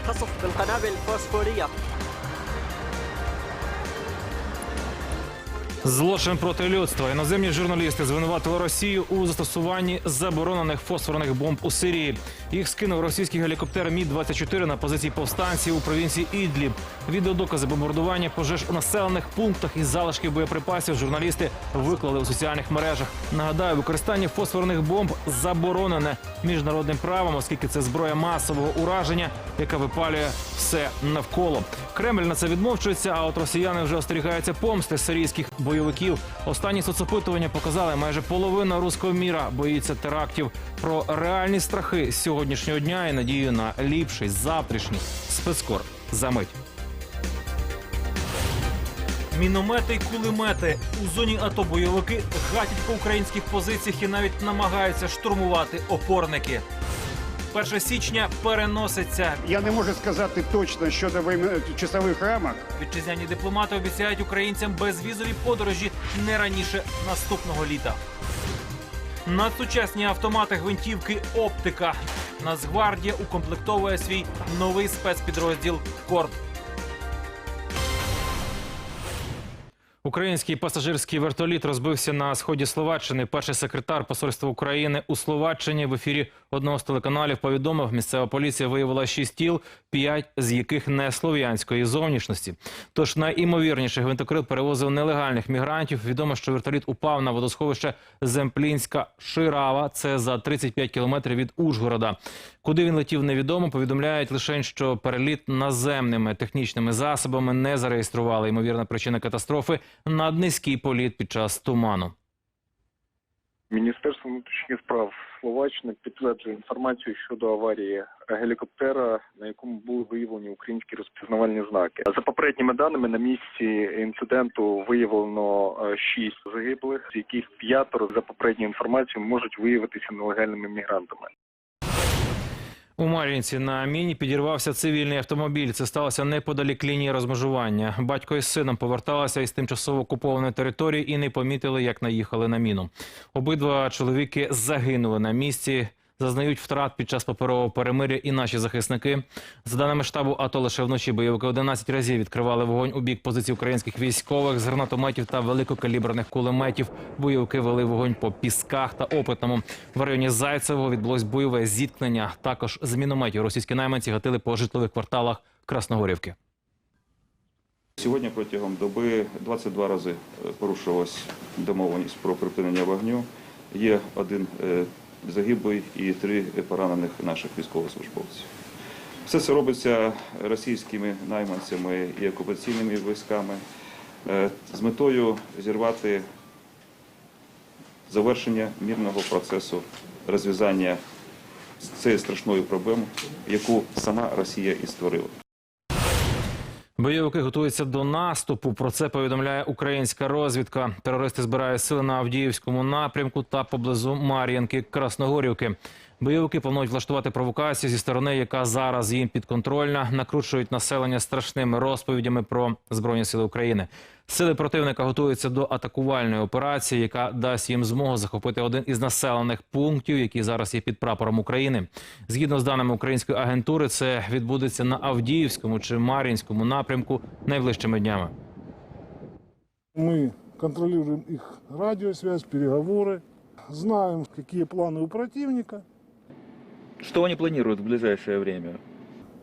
الله أكبر الطيران الروسي قصف بالقنابل الفوسفورية Злочин проти людства. Іноземні журналісти звинуватили Росію у застосуванні заборонених фосфорних бомб у Сирії. Їх скинув російський гелікоптер Мі 24 на позиції повстанців у провінції Ідліб. Відеодокази бомбардування пожеж у населених пунктах і залишків боєприпасів журналісти виклали у соціальних мережах. Нагадаю, використання фосфорних бомб заборонене міжнародним правом, оскільки це зброя масового ураження, яка випалює все навколо. Кремль на це відмовчується. А от росіяни вже остерігаються помсти сирійських бойовиків. Останні соцопитування показали, майже половина руського міра боїться терактів. Про реальні страхи сьогоднішнього дня і надію на ліпший завтрашній спецкор за мить. Міномети й кулемети у зоні АТО бойовики гатять по українських позиціях і навіть намагаються штурмувати опорники. 1 січня переноситься. Я не можу сказати точно щодо часових рамок. Вітчизняні дипломати обіцяють українцям безвізові подорожі не раніше наступного літа. Надсучасні автомати гвинтівки Оптика. Нацгвардія укомплектовує свій новий спецпідрозділ Корд. Український пасажирський вертоліт розбився на сході Словаччини. Перший секретар посольства України у Словаччині в ефірі одного з телеканалів повідомив, місцева поліція виявила шість тіл, п'ять з яких не слов'янської зовнішності. Тож найімовірніше гвинтокрил перевозив нелегальних мігрантів. Відомо, що вертоліт упав на водосховище Земплінська Ширава. Це за 35 кілометрів від Ужгорода. Куди він летів, невідомо. Повідомляють лише, що переліт наземними технічними засобами не зареєстрували. Ймовірна причина катастрофи наднизький політ під час туману. Міністерство внутрішніх справ Словаччини підтверджує інформацію щодо аварії гелікоптера, на якому були виявлені українські розпізнавальні знаки. За попередніми даними на місці інциденту виявлено е, шість загиблих, з яких п'ятеро за попередньою інформацією можуть виявитися нелегальними мігрантами. У Мар'їнці на міні підірвався цивільний автомобіль. Це сталося неподалік лінії розмежування. Батько із сином поверталися із тимчасово окупованої території і не помітили, як наїхали на міну. Обидва чоловіки загинули на місці. Зазнають втрат під час паперового перемиря і наші захисники. За даними штабу АТО, лише вночі бойовики 11 разів відкривали вогонь у бік позицій українських військових з гранатометів та великокаліберних кулеметів. Бойовики вели вогонь по пісках та опитному. В районі Зайцевого відбулось бойове зіткнення. Також з мінометів російські найманці гатили по житлових кварталах Красногорівки. Сьогодні протягом доби 22 рази е, порушувалась домовленість про припинення вогню. Є один е, загиблий і три поранених наших військовослужбовців. Все це робиться російськими найманцями і окупаційними військами е, з метою зірвати завершення мирного процесу розв'язання цієї страшної проблеми, яку сама Росія і створила. Бойовики готуються до наступу. Про це повідомляє українська розвідка. Терористи збирають сили на Авдіївському напрямку та поблизу Мар'їнки Красногорівки. Бойовики планують влаштувати провокацію зі сторони, яка зараз їм підконтрольна, накручують населення страшними розповідями про збройні сили України. Сили противника готуються до атакувальної операції, яка дасть їм змогу захопити один із населених пунктів, які зараз є під прапором України. Згідно з даними української агентури, це відбудеться на Авдіївському чи Мар'їнському напрямку найближчими днями. Мы контролируем их радиосвязь, переговоры, знаем, какие планы у противника. Что они планируют в ближайшее время?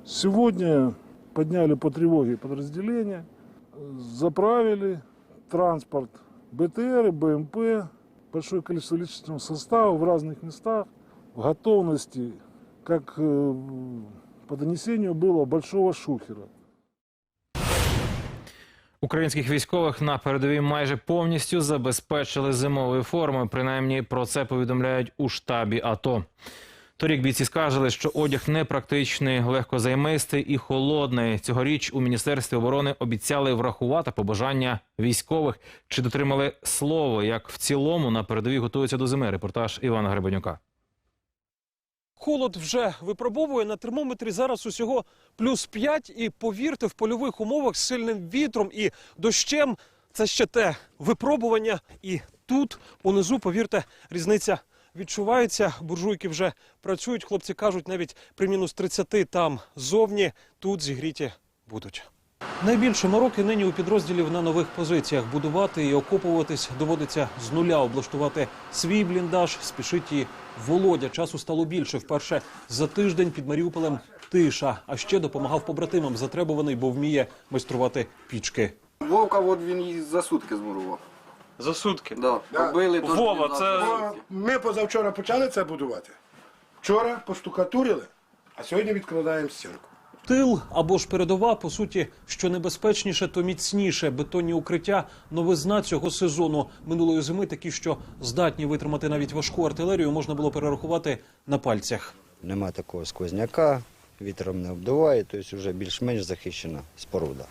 Сегодня подняли по тревоге подразделения, э, заправили транспорт БТР, БМП, большое количество личного состава в разных местах, в готовности, как э, по донесению было большого шухера. Українських військових на передовій майже повністю забезпечили зимовою формою. Принаймні про це повідомляють у штабі АТО. Торік бійці скажили, що одяг непрактичний, легкозаймистий і холодний. Цьогоріч у міністерстві оборони обіцяли врахувати побажання військових. Чи дотримали слово, як в цілому на передовій готуються до зими? Репортаж Івана Гребенюка. Холод вже випробовує на термометрі зараз усього плюс 5. І повірте, в польових умовах з сильним вітром і дощем це ще те випробування. І тут унизу, повірте, різниця відчувається. Буржуйки вже працюють. Хлопці кажуть, навіть при мінус 30 там зовні, тут зігріті будуть. Найбільше мороки нині у підрозділів на нових позиціях. Будувати і окопуватись доводиться з нуля, облаштувати свій бліндаж. Спішить і Володя. Часу стало більше. Вперше за тиждень під Маріуполем тиша. А ще допомагав побратимам затребуваний, бо вміє майструвати пічки. Вовка, от він її за сутки змурував. За сутки. Да. Побили, тож Вова, він це- Ми позавчора почали це будувати. Вчора поштукатурили, а сьогодні відкладаємо стінку. Тил або ж передова, по суті, що небезпечніше, то міцніше. Бетонні укриття новизна цього сезону. Минулої зими такі, що здатні витримати навіть важку артилерію, можна було перерахувати на пальцях. Нема такого сквозняка, вітром не обдуває, тобто вже більш-менш захищена споруда.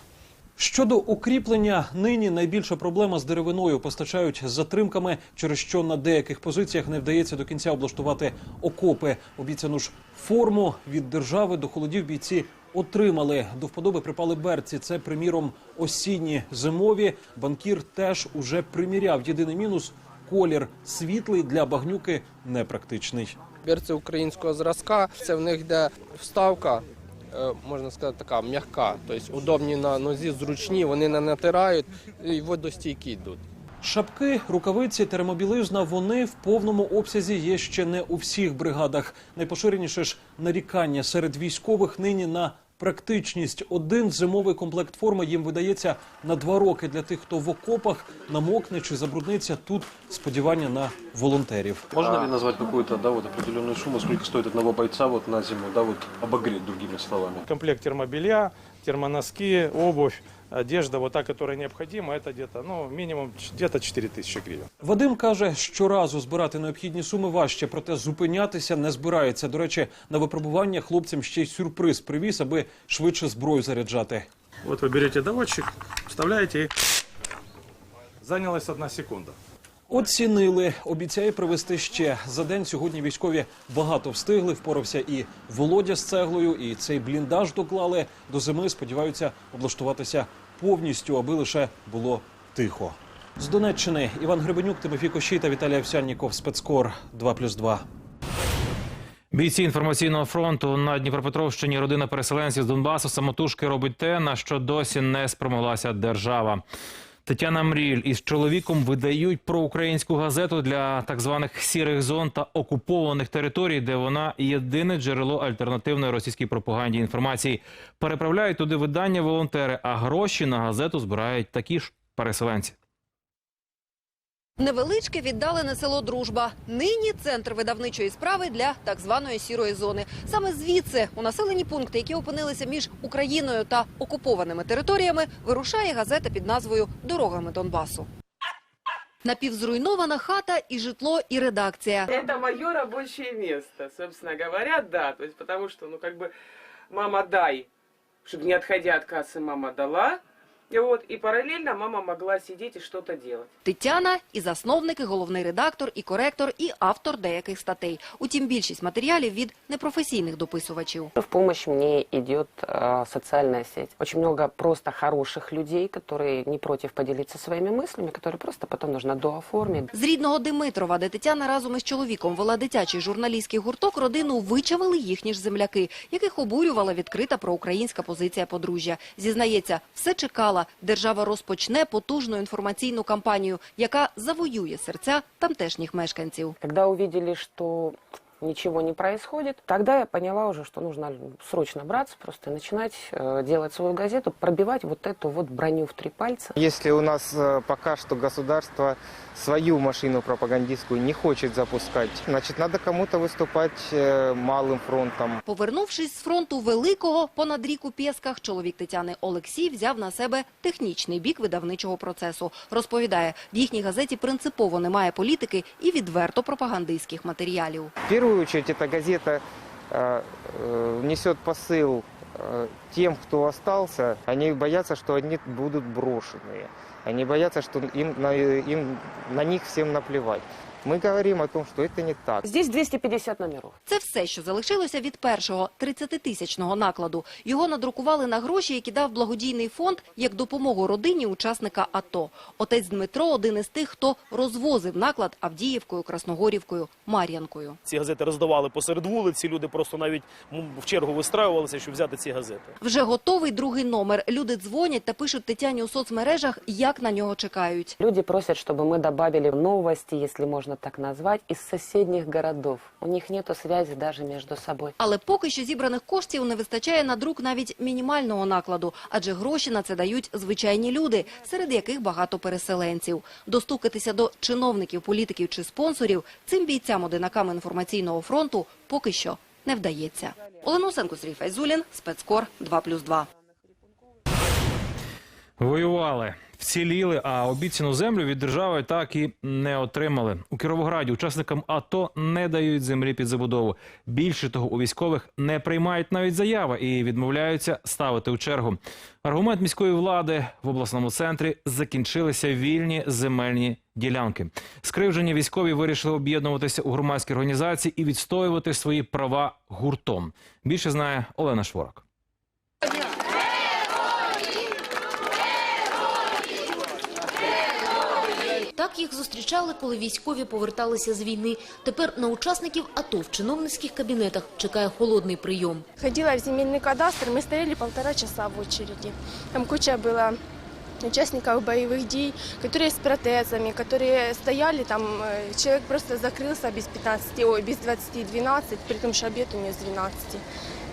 Щодо укріплення, нині найбільша проблема з деревиною постачають затримками, через що на деяких позиціях не вдається до кінця облаштувати окопи. Обіцяну ж форму від держави до холодів бійці отримали. До вподоби припали берці. Це, приміром, осінні зимові. Банкір теж уже приміряв. Єдиний мінус колір світлий для багнюки непрактичний. Берці українського зразка, це в них де вставка, можна сказати, така м'яка, тобто удобні на нозі, зручні, вони не натирають і водостійкі йдуть. Шапки, рукавиці, термобілизна вони в повному обсязі є ще не у всіх бригадах. Найпоширеніше ж нарікання серед військових нині на практичність. Один зимовий комплект форми їм видається на два роки для тих, хто в окопах намокне чи забрудниться. Тут сподівання на волонтерів. Можна ли назвати якусь да, вот определенную сумму, скільки стоїть одного бойця вот на зиму, да, вот обогреть другими словами? Комплект термобелья, термоноски, обувь, одежда, вот та, которая необходима, это где-то, ну, минимум где-то 4 тысячи гривен. Вадим каже, щоразу збирати необхідні суми важче, проте зупинятися не збирається. До речі, на випробування хлопцям ще й сюрприз привіз, аби швидше зброю заряджати. Вот вы берете доводчик, вставляете и... Занялась одна секунда. Оцінили, обіцяє привезти ще за день. Сьогодні військові багато встигли. Впорався і Володя з цеглою, і цей бліндаж доклали до зими. Сподіваються облаштуватися повністю, аби лише було тихо. З Донеччини Іван Гребенюк, Тимофій Кощій та Віталій Овсянніков. Спецкор 2+,2. Бійці інформаційного фронту на Дніпропетровщині родина переселенців з Донбасу самотужки робить те, на що досі не спромоглася держава. Тетяна Мріль із чоловіком видають проукраїнську газету для так званих сірих зон та окупованих територій, де вона єдине джерело альтернативної російській пропаганді інформації. Переправляють туди видання волонтери, а гроші на газету збирають такі ж переселенці. Невеличке віддалене село Дружба. Нині центр видавничої справи для так званої сірої зони. Саме звідси, у населені пункти, які опинилися між Україною та окупованими територіями, вирушає газета під назвою Дорогами Донбасу. Напівзруйнована хата і житло, і редакція. Это мое рабочее место, собственно говоря, да. То есть потому что, ну, как бы, мама дай, чтобы не отходя от кассы, мама дала. И вот, и параллельно мама могла сидеть и что-то делать. Тетяна і засновник, і головний редактор, і коректор, і автор деяких статей. Утім, більшість матеріалів від непрофесійних дописувачів. В помощь мне идет э, социальная сеть. Очень много просто хороших людей, которые не против поделиться своими мыслями, которые просто потом нужно дооформить. З рідного Димитрова, де Тетяна разом із чоловіком вела дитячий журналістський гурток, родину вичавили їхні ж земляки, яких обурювала відкрита проукраїнська позиція подружжя. Зізнається, все чекала. Держава розпочне потужну інформаційну кампанію, яка завоює серця тамтешніх мешканців. Коли побачили, что ничего не происходит, тогда я поняла уже, что нужно срочно браться, просто начинать э, делать свою газету, пробивать вот эту вот броню в три пальца. Если у нас э, пока что государство свою машину пропагандистскую не хочет запускать, значит, надо кому-то выступать э, малым фронтом. Повернувшись з фронту великого понад рік у Пєсках, чоловік Тетяни Олексій взяв на себе технічний бік видавничого процесу. Розповідає, в їхній газеті принципово немає політики і відверто пропагандистських матеріалів. В первую очередь эта газета э, э, несет посыл э, тем, кто остался. Они боятся, что они будут брошенные. Они боятся, что им им, на них всем наплевать. Мы говорим о том, что это не так. Здесь 250 номеров. Це все, що залишилося від першого 30-тисячного накладу. Його надрукували на гроші, які дав благодійний фонд як допомогу родині учасника АТО. Отець Дмитро – один із тих, хто розвозив наклад Авдіївкою, Красногорівкою, Мар'янкою. Ці газети роздавали посеред вулиці. Люди просто навіть м, в чергу вистраювалися, щоб взяти ці газети. Вже готовий другий номер. Люди дзвонять та пишуть Тетяні у соцмережах, як на нього чекають. Люди просят, чтобы мы добавили новости, если так назвать, из соседних городов. У них нету связи даже между собой. Але поки що зібраних коштів не вистачає на друк навіть мінімального накладу, адже гроші на це дають звичайні люди, серед яких багато переселенців. Достукатися до чиновників, політиків чи спонсорів цим бійцям-одинакам інформаційного фронту поки що не вдається. Олена Усенко, Сергій Файзулін, спецкор 2+,2. Воювали, вціліли, а обіцяну землю від держави так і не отримали. У Кіровограді учасникам АТО не дають землі під забудову. Більше того, у військових не приймають навіть заяви і відмовляються ставити у чергу. Аргумент міської влади в обласному центрі закінчилися вільні земельні ділянки. Скривжені військові вирішили об'єднуватися у громадські організації і відстоювати свої права гуртом. Більше знає Олена Шворак. Так їх зустрічали, коли військові поверталися з війни. Тепер на учасників АТО в чиновницьких кабінетах чекає холодний прийом. Ходила в земельный кадастр, мы стояли полтора часа в очереди. Там куча было участников боевых дей, которые с протезами, которые стояли там, э, человек просто закрылся без 15, ой, без 20-12, при том, что обед у нее с 12.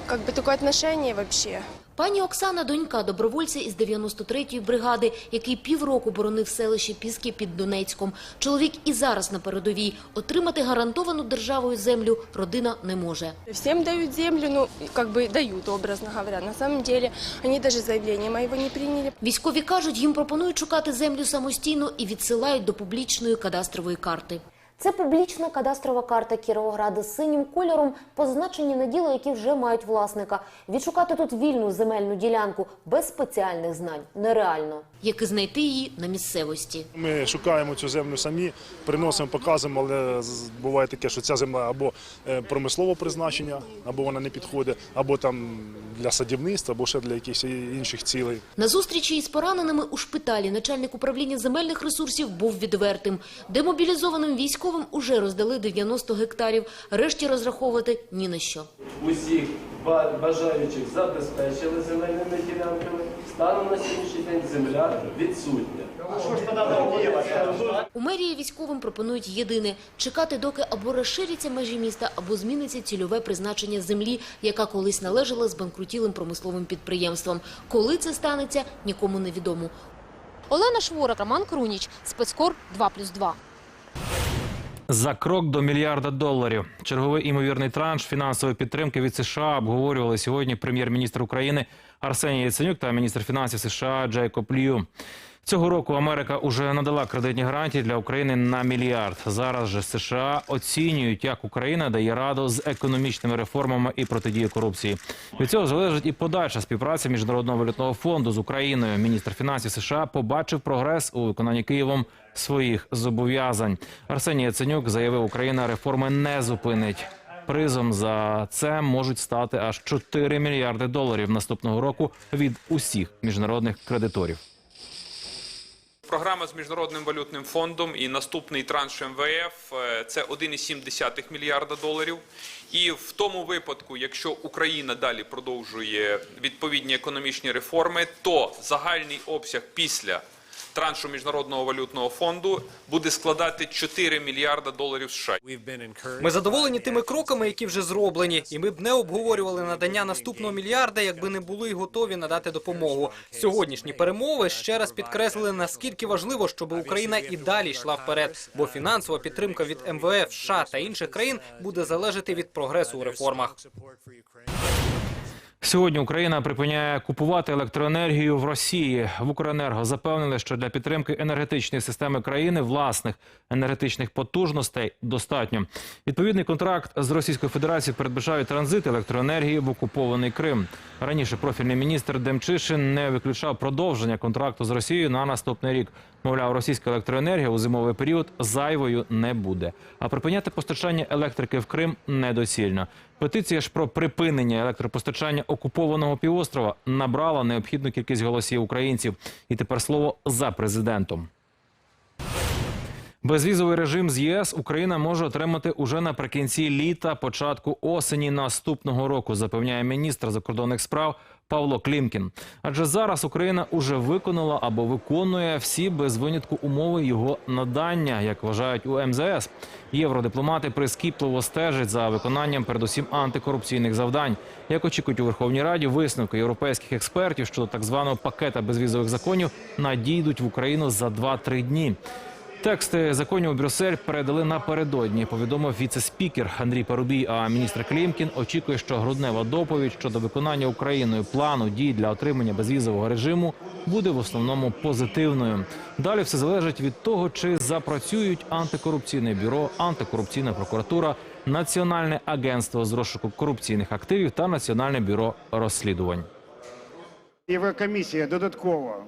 Как бы такое отношение вообще. Пані Оксана – донька добровольця із 93-ї бригади, який півроку боронив селище Піски під Донецьком. Чоловік і зараз на передовій. Отримати гарантовану державою землю родина не може. Всем дают землю, ну, как бы дают, образно говоря. На самом деле, они даже заявление моего не приняли. Військові кажуть, їм пропонують шукати землю самостійно і відсилають до публічної кадастрової карти. Це публічна кадастрова карта Кіровограда з синім кольором, позначені на діло, які вже мають власника. Відшукати тут вільну земельну ділянку без спеціальних знань нереально. Як і знайти її на місцевості. Ми шукаємо цю землю самі, приносимо, показуємо, але з- буває таке, що ця земля або е, промислового призначення, або вона не підходить, або там для садівництва, або ще для якихось інших цілей. На зустрічі із пораненими у шпиталі начальник управління земельних ресурсів був відвертим. Демобілізованим військовим уже роздали 90 гектарів, решті розраховувати ні на що. Усіх бажаючих забезпечили земельними ділянками. Станом на сьогоднішній день земля відсутня. У мерії військовим пропонують єдине – чекати, доки або розширяться межі міста, або зміниться цільове призначення землі, яка колись належала збанкрутілим промисловим підприємствам. Коли це станеться, нікому не відомо. Олена Шворак, Роман Круніч, спецкор 2+,2. За крок до мільярда доларів. Черговий імовірний транш фінансової підтримки від США обговорювали сьогодні прем'єр-міністр України Арсеній Яценюк та міністр фінансів США Джейкоб Лью. Цього року Америка уже надала кредитні гарантії для України на мільярд. Зараз же США оцінюють, як Україна дає раду з економічними реформами і протидії корупції. Від цього залежить і подальша співпраця міжнародного валютного фонду з Україною. Міністр фінансів США побачив прогрес у виконанні Києвом своїх зобов'язань. Арсеній Яценюк заявив, Україна реформи не зупинить. Призом за це можуть стати аж 4 мільярди доларів наступного року від усіх міжнародних кредиторів. Програма з міжнародним валютним фондом і наступний транш МВФ е, це 1,7 мільярда доларів. І в тому випадку, якщо Україна далі продовжує відповідні економічні реформи, то загальний обсяг після траншу міжнародного валютного фонду буде складати 4 мільярда доларів США. Ми задоволені тими кроками, які вже зроблені, і ми б не обговорювали надання наступного мільярда, якби не були й готові надати допомогу. Сьогоднішні перемови ще раз підкреслили наскільки важливо, щоб Україна і далі йшла вперед, бо фінансова підтримка від МВФ, США та інших країн буде залежати від прогресу у реформах. Сьогодні Україна припиняє купувати електроенергію в Росії. В Укренерго запевнили, що для підтримки енергетичної системи країни власних енергетичних потужностей достатньо. Відповідний контракт з Російською Федерацією передбачає транзит електроенергії в окупований Крим. Раніше профільний міністр Демчишин не виключав продовження контракту з Росією на наступний рік. Мовляв, російська електроенергія у зимовий період зайвою не буде. А припиняти постачання електрики в Крим недоцільно. Петиція ж про припинення електропостачання окупованого півострова набрала необхідну кількість голосів українців. І тепер слово за президентом. Безвізовий режим з ЄС Україна може отримати уже наприкінці літа, початку осені наступного року, запевняє міністр закордонних справ Павло Клімкін. Адже зараз Україна уже виконала або виконує всі без винятку умови його надання, як вважають у МЗС. Євродипломати прискіпливо стежать за виконанням передусім антикорупційних завдань. Як очікують у Верховній Раді, висновки європейських експертів щодо так званого пакета безвізових законів надійдуть в Україну за 2-3 дні. Тексти законів у Брюссель передали напередодні. Повідомив віце-спікер Андрій Парубій. А міністр Клімкін очікує, що груднева доповідь щодо виконання Україною плану дій для отримання безвізового режиму буде в основному позитивною. Далі все залежить від того, чи запрацюють антикорупційне бюро, антикорупційна прокуратура, Національне агентство з розшуку корупційних активів та Національне бюро розслідувань. Єврокомісія додатково,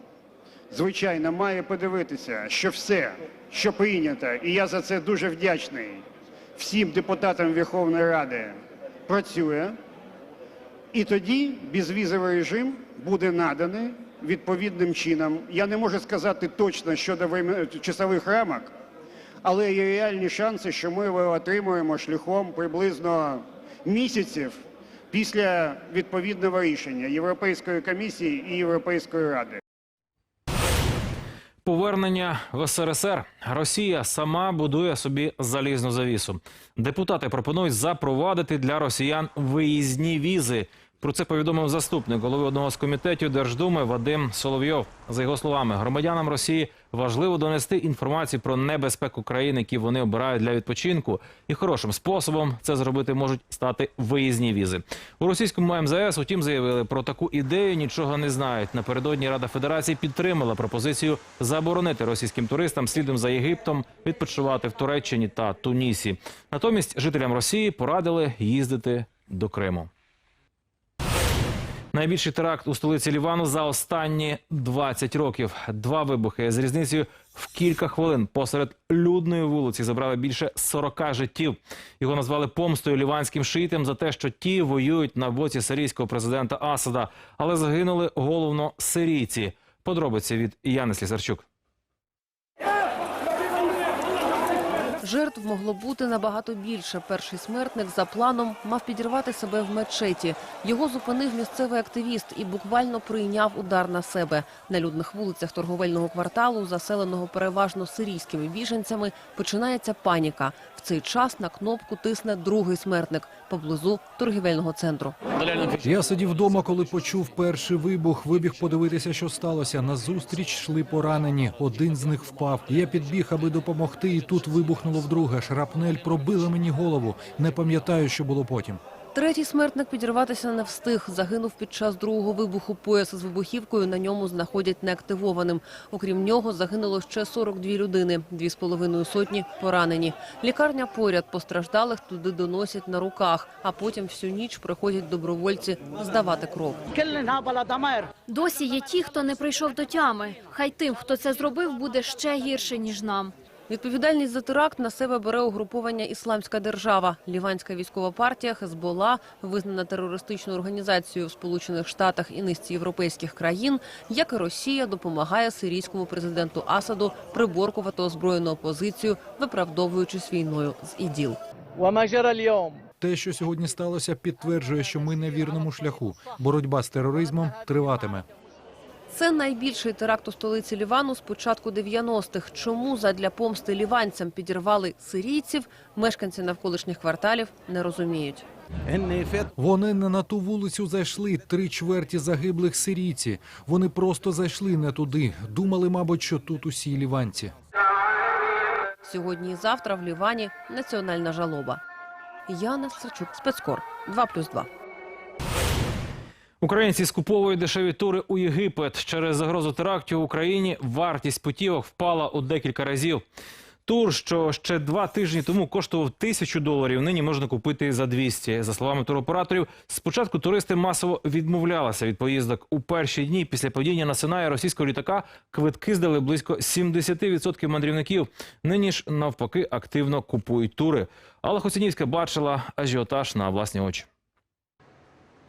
звичайно, має подивитися, що все, що прийнято, і я за це дуже вдячний всім депутатам Верховної Ради, працює. І тоді безвізовий режим буде наданий відповідним чином. Я не можу сказати точно щодо часових рамок, але є реальні шанси, що ми його отримуємо шляхом приблизно місяців після відповідного рішення Європейської комісії і Європейської ради. Повернення в СРСР Росія сама будує собі залізну завісу. Депутати пропонують запровадити для росіян виїзні візи. Про це повідомив заступник голови одного з комітетів Держдуми Вадим Соловйов. За його словами, громадянам Росії важливо донести інформацію про небезпеку країн, які вони обирають для відпочинку, і хорошим способом це зробити можуть стати виїзні візи. У російському МЗС, утім, заявили про таку ідею нічого не знають. Напередодні Рада Федерації підтримала пропозицію заборонити російським туристам слідом за Єгиптом відпочивати в Туреччині та Тунісі. Натомість жителям Росії порадили їздити до Криму. Найбільший теракт у столиці Лівану за останні 20 років. Два вибухи з різницею в кілька хвилин посеред людної вулиці забрали більше 40 життів. Його назвали помстою ліванським шиїтам за те, що ті воюють на боці сирійського президента Асада, але загинули головно сирійці. Подробиці від Яни Слісарчук. Жертв могло бути набагато більше. Перший смертник за планом мав підірвати себе в мечеті. Його зупинив місцевий активіст і буквально прийняв удар на себе. На людних вулицях торговельного кварталу, заселеного переважно сирійськими біженцями, починається паніка. Цей час на кнопку тисне другий смертник поблизу торгівельного центру. Я сидів вдома, коли почув перший вибух. Вибіг подивитися, що сталося. Назустріч йшли поранені. Один з них впав. Я підбіг, аби допомогти, і тут вибухнуло вдруге. Шрапнель пробила мені голову. Не пам'ятаю, що було потім. Третій смертник підірватися не встиг. Загинув під час другого вибуху. Пояс з вибухівкою на ньому знаходять неактивованим. Окрім нього, загинуло ще 42 людини. Дві з половиною сотні поранені. Лікарня поряд постраждалих туди доносять на руках, а потім всю ніч приходять добровольці здавати кров. Досі є ті, хто не прийшов до тями. Хай тим, хто це зробив, буде ще гірше, ніж нам. Відповідальність за теракт на себе бере угруповання «Ісламська держава». Ліванська військова партія Хезбола, визнана терористичною організацією в Сполучених Штатах і низці європейських країн, як і Росія, допомагає сирійському президенту Асаду приборкувати озброєну опозицію, виправдовуючись війною з іділ. Те, що сьогодні сталося, підтверджує, що ми на вірному шляху. Боротьба з тероризмом триватиме. Це найбільший теракт у столиці Лівану з початку 90-х. Чому задля помсти ліванцям підірвали сирійців, мешканці навколишніх кварталів не розуміють. Вони не на ту вулицю зайшли. Три чверті загиблих сирійці. Вони просто зайшли не туди. Думали, мабуть, що тут усі ліванці. Сьогодні і завтра в Лівані національна жалоба. Яна Сачук, спецкор 2+,2. Українці скуповують дешеві тури у Єгипет. Через загрозу терактів в Україні вартість путівок впала у декілька разів. Тур, що ще два тижні тому коштував тисячу доларів, нині можна купити за 200. За словами туроператорів, спочатку туристи масово відмовлялися від поїздок. У перші дні після падіння на Синає російського літака квитки здали близько 70% мандрівників. Нині ж навпаки активно купують тури. Алла Хоцінівська бачила ажіотаж на власні очі.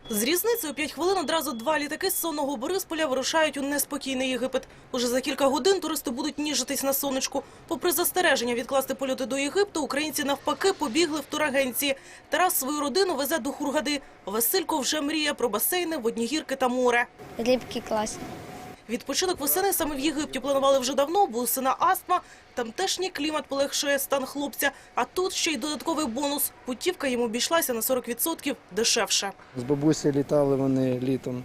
З різницею 5 хвилин одразу два літаки з сонного Борисполя вирушають у неспокійний Єгипет. Уже за кілька годин туристи будуть ніжитись на сонечку. Попри застереження відкласти польоти до Єгипту, українці навпаки побігли в турагенції. Тарас свою родину везе до Хургади. Василько вже мріє про басейни, водні гірки та море. Рибки класні. Відпочинок восени саме в Єгипті планували вже давно, бо сина астма. Тамтешній клімат полегшує стан хлопця. А тут ще й додатковий бонус. Путівка йому обійшлася на 40% дешевше. З бабусею літали вони літом.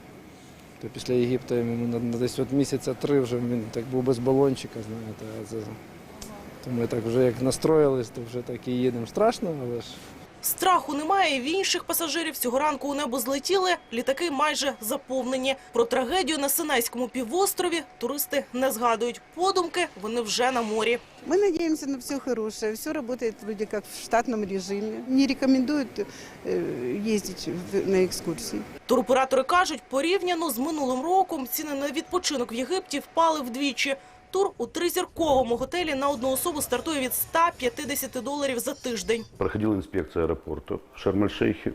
То після Єгипту йому на- десь от місяця три вже він так був без балончика, знаєте. То ми так вже як настроїлись, то вже так і їдемо. Страшно, але ж Страху немає і в інших пасажирів. Цього ранку у небо злетіли, літаки майже заповнені. Про трагедію на Синайському півострові туристи не згадують. Подумки вони вже на морі. Мы надеемся на все хорошее. Все работает вроде как в штатном режиме. Не рекомендуют э, ездить в- на экскурсии. Туроператори кажуть, порівняно з минулим роком ціни на відпочинок в Єгипті впали вдвічі. Тур у тризірковому готелі на одну особу стартує від 150 доларів за тиждень. Проходила инспекция аэропорта в Шарм-эль-Шейхе,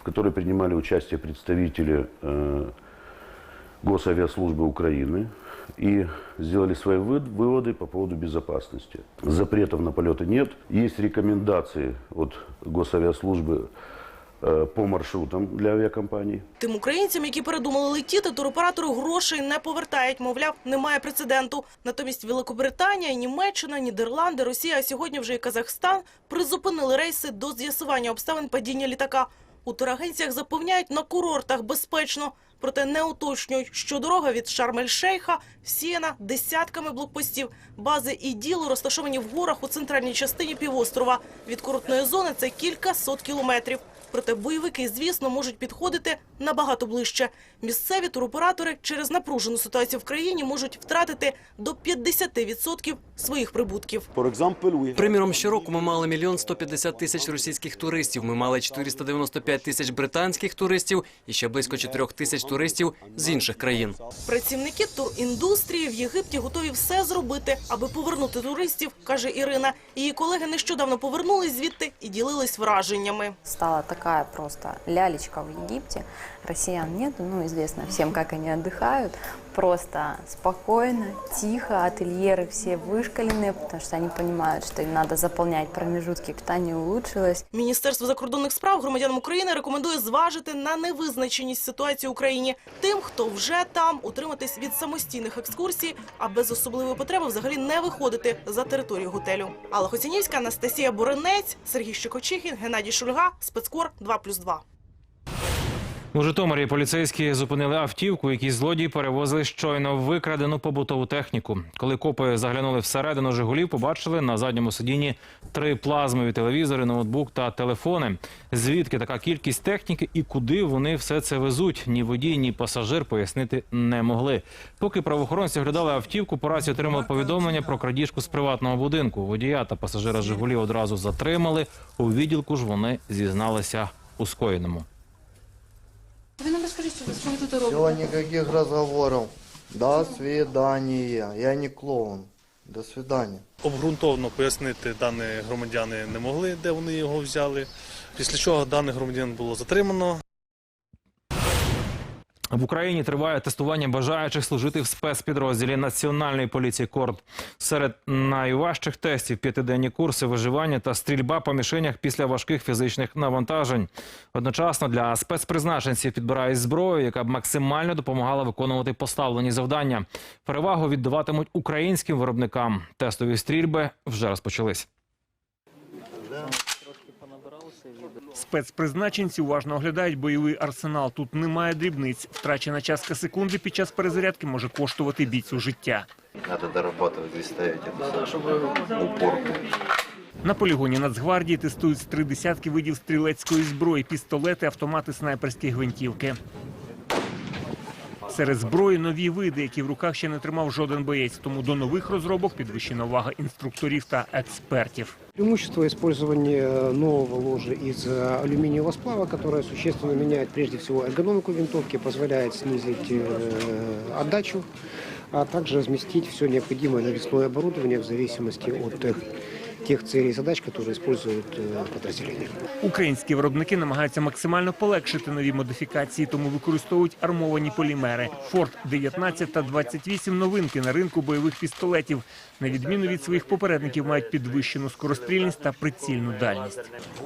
в которой принимали участие представители э, Госавиаслужбы Украины и сделали свои вы- выводы по поводу безопасности. Запретов на полеты нет. Есть рекомендации от Госавиаслужбы э, по маршрутам для авиакомпаний. Тим українцям, які передумали летіти, туроператори грошей не повертають. Мовляв, немає прецеденту. Натомість Великобританія, Німеччина, Нідерланди, Росія, а сьогодні вже і Казахстан призупинили рейси до з'ясування обставин падіння літака. У турагенціях запевняють, на курортах безпечно. Проте не уточнюють, що дорога від Шарм-ель-Шейха всіяна десятками блокпостів. Бази і діло розташовані в горах у центральній частині півострова. Від курортної зони це кілька сот кілометрів. Проте бойовики, звісно, можуть підходити набагато ближче. Місцеві туроператори через напружену ситуацію в країні можуть втратити до 50% своїх прибутків. Приміром, щороку ми мали мільйон 150 тисяч російських туристів. Ми мали 495 тисяч британських туристів і ще близько 4 тисяч туристів з інших країн. Працівники туріндустрії в Єгипті готові все зробити, аби повернути туристів, каже Ірина. Її колеги нещодавно повернулись звідти і ділились враженнями. стала такая просто лялечка в Египте. Россиян нет, ну, известно всем, как они отдыхают Просто спокойно, тихо, ательеры все вышкаленные, потому что они понимают, что им надо заполнять промежутки, питание улучшилось. Міністерство закордонних справ громадянам України рекомендує зважити на невизначеність ситуації в Україні. Тим, хто вже там, утриматись від самостійних екскурсій, а без особливої потреби взагалі не виходити за територію готелю. Алла Хоцінівська, Анастасія Боренець, Сергій Щекочихін, Геннадій Шульга, Спецкор 2+,2. У Житомирі поліцейські зупинили автівку, якій злодії перевозили щойно викрадену побутову техніку. Коли копи заглянули всередину Жигулів, побачили на задньому сидінні три плазмові телевізори, ноутбук та телефони. Звідки така кількість техніки і куди вони все це везуть? Ні водій, ні пасажир пояснити не могли. Поки правоохоронці оглядали автівку, по рації отримали повідомлення про крадіжку з приватного будинку. Водія та пасажира Жигулів одразу затримали. У відділку ж вони зізналися у скоєному. Ви нам розкажіть, що ви тут Все, робите? никаких разговоров. До свидания. Я не клоун. До свидання. Обґрунтовно пояснити дані громадяни не могли, де вони його взяли. Після чого даний громадян було затримано. В Україні триває тестування бажаючих служити в спецпідрозділі Національної поліції Корд. Серед найважчих тестів п'ятиденні курси виживання та стрільба по мішенях після важких фізичних навантажень. Одночасно для спецпризначенців підбирають зброю, яка б максимально допомагала виконувати поставлені завдання. Перевагу віддаватимуть українським виробникам. Тестові стрільби вже розпочались. Спецпризначенці уважно оглядають бойовий арсенал. Тут немає дрібниць. Втрачена частка секунди під час перезарядки може коштувати бійцю життя. Надо дорабатывать здесь ставить это упорку. На полігоні Нацгвардії тестують з три десятки видів стрілецької зброї, пістолети, автомати, снайперські гвинтівки. Серед зброї нові види, які в руках ще не тримав жоден боєць. Тому до нових розробок підвищена увага інструкторів та експертів. Преимущество использования нового ложа из э, алюминиевого сплава, которое существенно меняет прежде всего эргономику винтовки, позволяет снизить э, отдачу, а также разместить все необходимое навесное оборудование в зависимости от тех, целей и задач, которые используют э, подразделения. Українські виробники намагаються максимально полегшити нові модифікації, тому використовують армовані полімери. Форт 19 та 28 новинки на ринку бойових пістолетів. На відміну від своїх попередників, мають підвищену скорострільність та прицільну дальність.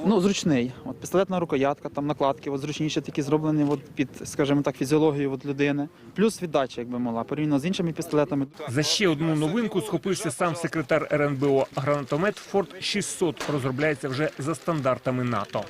Ну, зручний. От пістолетна рукоятка, там накладки, от зручніше такі зроблені от під, скажімо так, фізіологію от людини. Плюс віддача, якби мала, порівняно з іншими пістолетами. За ще одну новинку схопився сам секретар РНБО. Гранатомет Форт 600 розробляється вже за стандартами НАТО.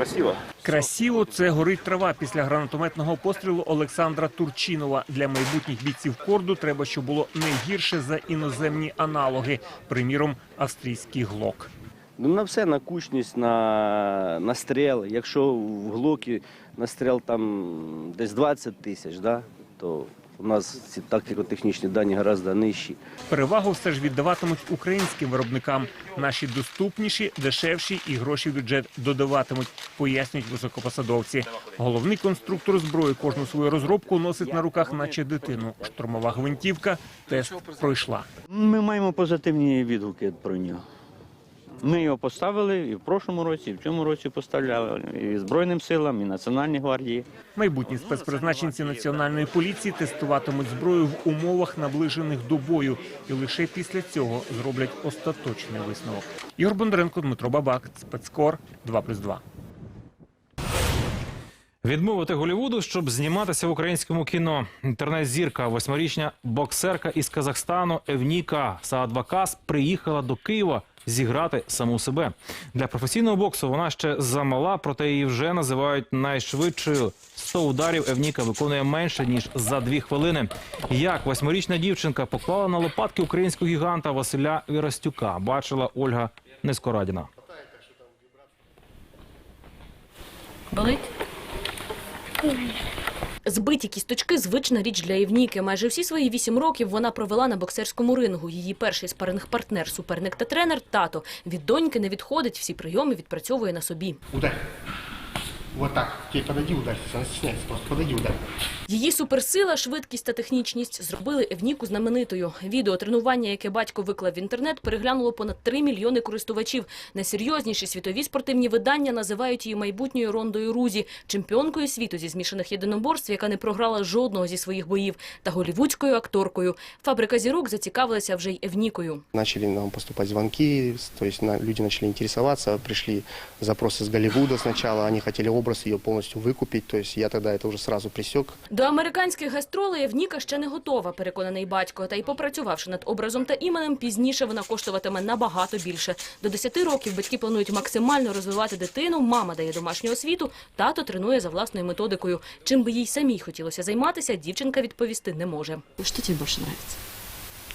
Красиво. Красиво це горить трава після гранатометного пострілу Олександра Турчинова. Для майбутніх бійців корду треба, щоб було не гірше за іноземні аналоги, приміром австрійський глок. Ну, на все, на кучність, на, на стріл. Якщо в глокі на стріл там десь 20 тисяч, да, то у нас ці тактико-технічні дані гораздо нижчі. Перевагу все ж віддаватимуть українським виробникам. Наші доступніші, дешевші і гроші в бюджет додаватимуть, пояснюють високопосадовці. Головний конструктор зброї кожну свою розробку носить на руках, наче дитину. Штурмова гвинтівка тест пройшла. Ми маємо позитивні відгуки про нього. Ми його поставили і в прошлому році, і в цьому році поставляли і Збройним силам, і Національній гвардії. Майбутні спецпризначенці національної поліції тестуватимуть зброю в умовах, наближених до бою, і лише після цього зроблять остаточний висновок. Ігор Бондаренко, Дмитро Бабак, спецкор 2+,2. Відмовити Голівуду, щоб зніматися в українському кіно. Інтернет-зірка, восьмирічна боксерка із Казахстану Евніка Саадбакас приїхала до Києва зіграти саму себе. Для професійного боксу вона ще замала, проте її вже називають найшвидшою. 100 ударів Евніка виконує менше ніж за дві хвилини. Як восьмирічна дівчинка поклала на лопатки українського гіганта Василя Вірастюка, бачила Ольга Нескорадіна. Болить? Збиті кісточки – звична річ для Євніки. Майже всі свої вісім років вона провела на боксерському рингу. Її перший спаринг-партнер, суперник та тренер – тато. Від доньки не відходить, всі прийоми відпрацьовує на собі. Ударь. Вот так. Теперь подойди, ударь. Она стесняется просто. Подойди, ударь. Її суперсила, швидкість та технічність зробили Евніку знаменитою. Відео тренування, яке батько виклав в інтернет, переглянуло понад 3 мільйони користувачів. Найсерйозніші світові спортивні видання називають її майбутньою Рондою Рузі, чемпіонкою світу зі змішаних єдиноборств, яка не програла жодного зі своїх боїв, та голівудською акторкою. Фабрика зірок зацікавилася вже й Евнікою. Начали нам поступать звонки, то есть на- люди начали интересоваться, пришли запросы с Голливуда сначала, они хотели образ ее полностью выкупить, то есть я тогда это уже сразу пресек. До американських гастролей Евніка ще не готова, переконаний батько. Та й попрацювавши над образом та іменем, пізніше вона коштуватиме набагато більше. До 10 років батьки планують максимально розвивати дитину. Мама дає домашню освіту, тато тренує за власною методикою. Чим би їй самій хотілося займатися, дівчинка відповісти не може. Что тебе больше нравится?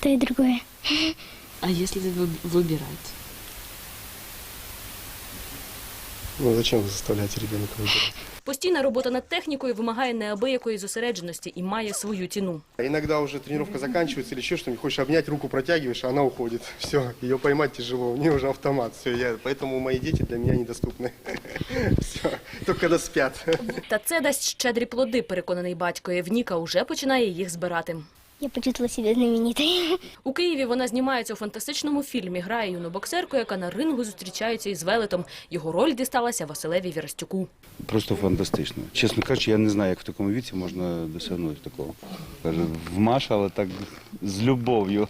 То и другое. А если вы- Ну зачем заставлять ребенка выбирать? Постійна робота над технікою вимагає неабиякої зосередженості і має свою ціну. Иногда уже тренировка заканчивается или еще что-нибудь, хочешь обнять, руку протягиваешь, а она уходит. Все, ее поймать тяжело, у нее уже автомат. Все, я, поэтому мои дети для меня недоступны. Все, только когда спят. Та це дасть щедрі плоди, переконаний батько. Евніка уже починає їх збирати. Я почувствовала себя знаменитой. У Києві вона знімається у фантастичному фільмі. Грає юну боксерку, яка на рингу зустрічається із велетом. Його роль дісталася Василеві Вірастюку. Просто фантастично. Чесно кажучи, я не знаю, як в такому віці можна досягнути такого. Каже, вмаш, але так з любов'ю.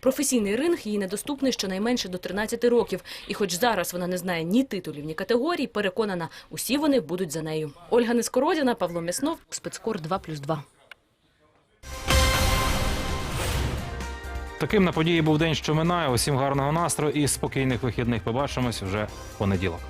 Професійний ринг їй недоступний щонайменше до 13 років. І хоч зараз вона не знає ні титулів, ні категорій, переконана, усі вони будуть за нею. Ольга Нескородіна, Павло Мяснов, спецкор 2+,2. Таким на події був день, що минає. Усім гарного настрою і спокійних вихідних. Побачимось вже в понеділок.